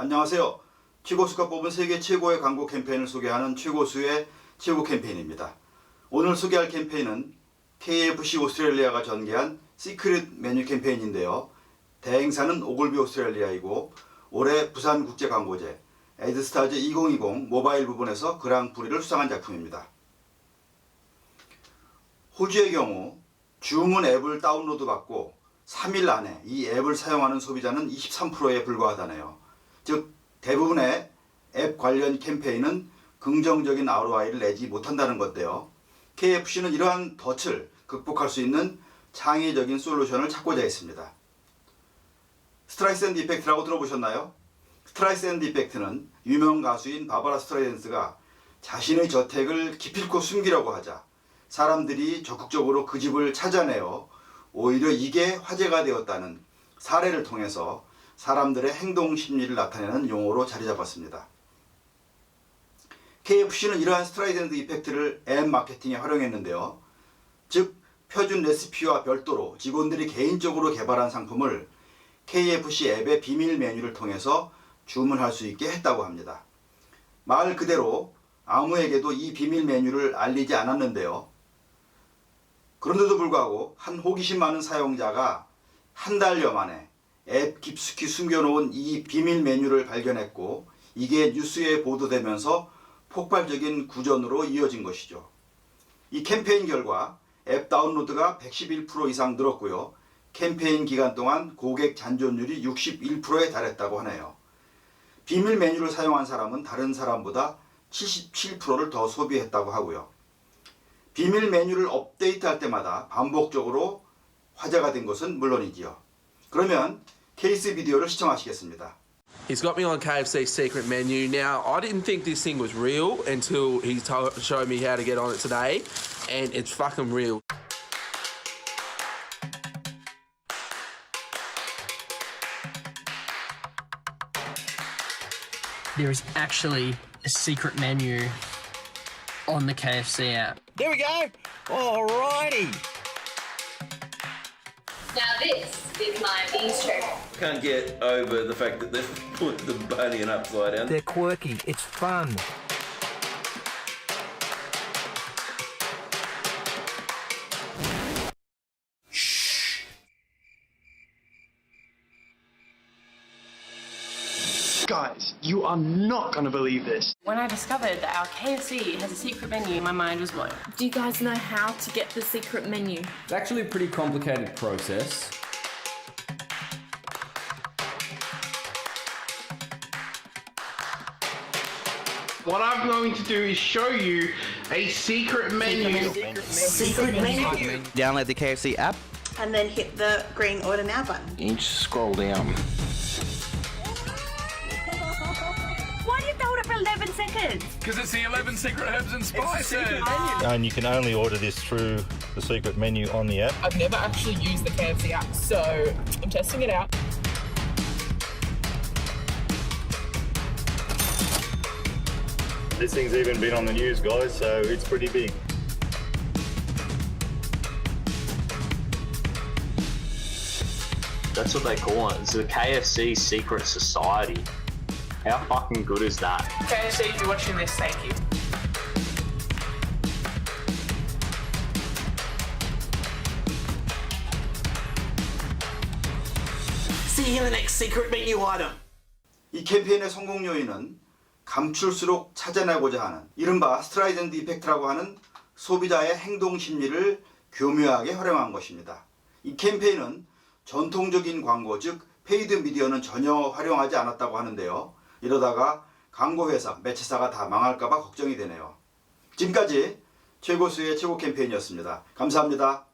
안녕하세요. 최고수가 뽑은 세계 최고의 광고 캠페인을 소개하는 최고수의 최고 캠페인입니다. 오늘 소개할 캠페인은 KFC 오스트레일리아가 전개한 시크릿 메뉴 캠페인인데요. 대행사는 오글비 오스트레일리아이고 올해 부산국제광고제 에드스타즈 2020 모바일 부분에서 그랑프리를 수상한 작품입니다. 호주의 경우 주문 앱을 다운로드 받고 3일 안에 이 앱을 사용하는 소비자는 23%에 불과하다네요. 즉 대부분의 앱 관련 캠페인은 긍정적인 ROI를 내지 못한다는 건데요. KFC는 이러한 덫을 극복할 수 있는 창의적인 솔루션을 찾고자 했습니다. 스트라이샌드 이펙트라고 들어보셨나요? 스트라이샌드 이펙트는 유명 가수인 바바라 스트라이센스가 자신의 저택을 기필코 숨기려고 하자 사람들이 적극적으로 그 집을 찾아내어 오히려 이게 화제가 되었다는 사례를 통해서 사람들의 행동 심리를 나타내는 용어로 자리 잡았습니다. KFC는 이러한 스트라이센드 이펙트를 앱 마케팅에 활용했는데요. 즉 표준 레시피와 별도로 직원들이 개인적으로 개발한 상품을 KFC 앱의 비밀 메뉴를 통해서 주문할 수 있게 했다고 합니다. 말 그대로 아무에게도 이 비밀 메뉴를 알리지 않았는데요. 그런데도 불구하고 한 호기심 많은 사용자가 한 달여 만에 앱 깊숙이 숨겨놓은 이 비밀 메뉴를 발견했고 이게 뉴스에 보도되면서 폭발적인 구전으로 이어진 것이죠. 이 캠페인 결과 앱 다운로드가 111% 이상 늘었고요. 캠페인 기간 동안 고객 잔존율이 61%에 달했다고 하네요. 비밀 메뉴를 사용한 사람은 다른 사람보다 77%를 더 소비했다고 하고요. 비밀 메뉴를 업데이트할 때마다 반복적으로 화제가 된 것은 물론이지요. 그러면 케이스 비디오를 시청하시겠습니다. He's got me on KFC's secret menu. Now, I didn't think this thing was real until he to- showed me how to get on it today, and it's fucking real. there is actually a secret menu on the KFC app. There we go. Alrighty. Now this is my bistro. Can't get over the fact that they've put the bunny and upside down. They're quirky. It's fun. Guys, you are not going to believe this. When I discovered that our KFC has a secret menu, my mind was blown. Do you guys know how to get the secret menu? It's actually a pretty complicated process. What I'm going to do is show you a secret menu. Secret menu. Download the KFC app. and then hit the green order now button. Inch scroll down. Why do you hold it for 11 seconds? Because it's the 11 secret herbs and spices. And you can only order this through the secret menu on the app. I've never actually used the KFC app, so I'm testing it out. This thing's even been on the news, guys, so it's pretty big. That's what they call it. It's the KFC secret society. How fucking good is that? KFC, if you're watching this, thank you. See you in the next secret menu item. 이 캠페인의 성공 요인은 감출수록 찾아내고자 하는 이른바 스트라이젠드 이펙트라고 하는 소비자의 행동 심리를 교묘하게 활용한 것입니다. 이 캠페인은 전통적인 광고 즉 페이드 미디어는 전혀 활용하지 않았다고 하는데요. 이러다가 광고 회사, 매체사가 다 망할까봐 걱정이 되네요. 지금까지 최고수의 최고 캠페인이었습니다. 감사합니다.